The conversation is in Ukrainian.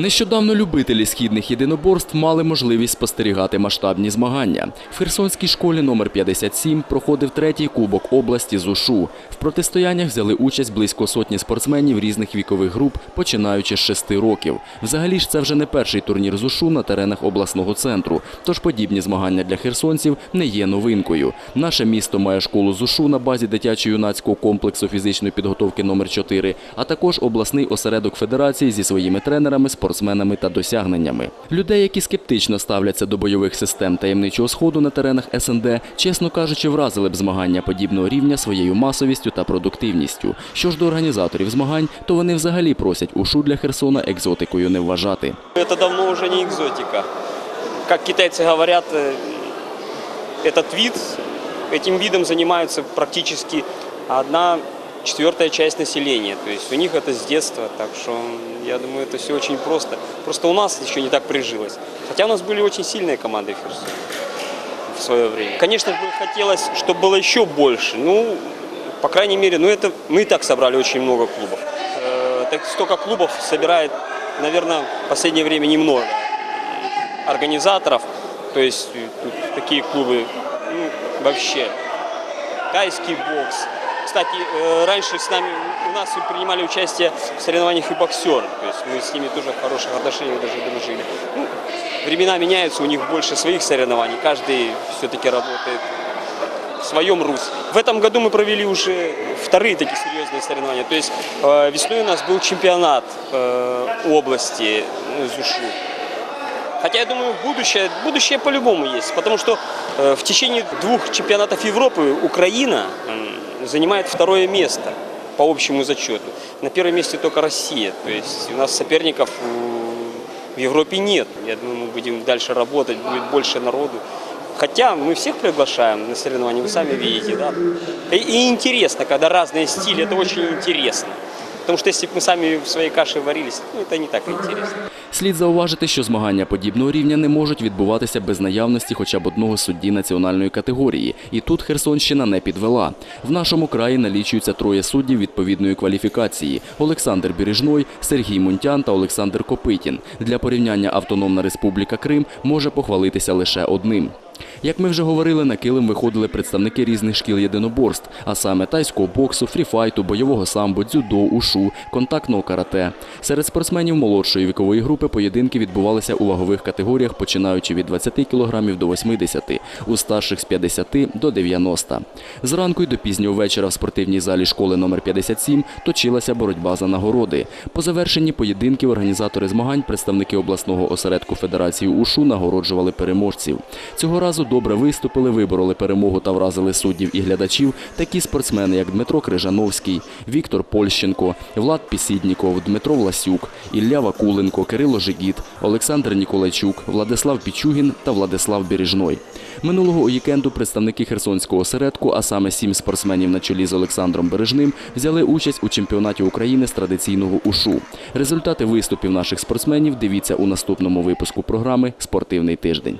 Нещодавно любителі східних єдиноборств мали можливість спостерігати масштабні змагання. В Херсонській школі номер 57 проходив третій кубок області з УШУ. В протистояннях взяли участь близько сотні спортсменів різних вікових груп, починаючи з 6 років. Взагалі ж це вже не перший турнір з УШУ на теренах обласного центру. Тож подібні змагання для херсонців не є новинкою. Наше місто має школу з УШУ на базі дитячо-юнацького комплексу фізичної підготовки номер 4 а також обласний осередок федерації зі своїми тренерами, спортсменами та досягненнями. Людей, які скептично ставляться до бойових систем таємничого сходу на теренах СНД, чесно кажучи, вразили б змагання подібного рівня своєю масовістю та продуктивністю. Що ж до організаторів змагань, то вони взагалі просять ушу для Херсона екзотикою не вважати. Это давно уже не экзотика. Как китайцы говорят, э, этот вид, этим видом занимаются практически одна четвертая часть населения. То есть у них это с детства, так что я думаю, это все очень просто. Просто у нас еще не так прижилось. Хотя у нас были очень сильные команды в свое время. Конечно, бы хотелось, чтобы было еще больше. Ну, по крайней мере, ну это мы и так собрали очень много клубов. Э, так столько клубов собирает, наверное, в последнее время немного организаторов. То есть э, такие клубы ну, вообще. Тайский бокс. Кстати, э, раньше с нами у нас принимали участие в соревнованиях и боксеры. То есть мы с ними тоже в хороших отношениях даже дружили. Ну, времена меняются, у них больше своих соревнований. Каждый все-таки работает в своем русле. В этом году мы провели уже вторые такие серьезные соревнования. То есть э, весной у нас был чемпионат э, области ну, ЗУШУ. Хотя я думаю, будущее, будущее по-любому есть, потому что в течение двух чемпионатов Европы Украина занимает второе место по общему зачету. На первом месте только Россия. То есть у нас соперников в Европе нет. Я думаю, мы будем дальше работать, будет больше народу. Хотя мы всех приглашаем на соревнования, вы сами видите, да. И, и интересно, когда разные стили, это очень интересно. Потому что если бы мы сами в своей каше варились, ну, это не так интересно. Слід зауважити, що змагання подібного рівня не можуть відбуватися без наявності хоча б одного судді національної категорії. І тут Херсонщина не підвела. В нашому краї налічується троє суддів відповідної кваліфікації: Олександр Бірижной, Сергій Мунтян та Олександр Копитін. Для порівняння Автономна Республіка Крим може похвалитися лише одним. Як ми вже говорили, на килим виходили представники різних шкіл єдиноборств, а саме тайського боксу, фріфайту, бойового самбо, дзюдо, ушу, контактного карате. Серед спортсменів молодшої вікової групи поєдинки відбувалися у вагових категоріях, починаючи від 20 кг до 80, у старших з 50 до 90. Зранку й до пізнього вечора в спортивній залі школи номер 57 точилася боротьба за нагороди. По завершенні поєдинків організатори змагань, представники обласного осередку Федерації УШУ нагороджували переможців. Цього разу добре виступили, вибороли перемогу та вразили суддів і глядачів такі спортсмени, як Дмитро Крижановський, Віктор Польщенко, Влад Пісідніков, Дмитро Власюк, Ілля Вакуленко, Кирило Жигіт, Олександр Ніколайчук, Владислав Пічугін та Владислав Бірижной. Минулого уікенду представники Херсонського осередку, а саме сім спортсменів на чолі з Олександром Бережним, взяли участь у чемпіонаті України з традиційного ушу. Результати виступів наших спортсменів дивіться у наступному випуску програми Спортивний тиждень.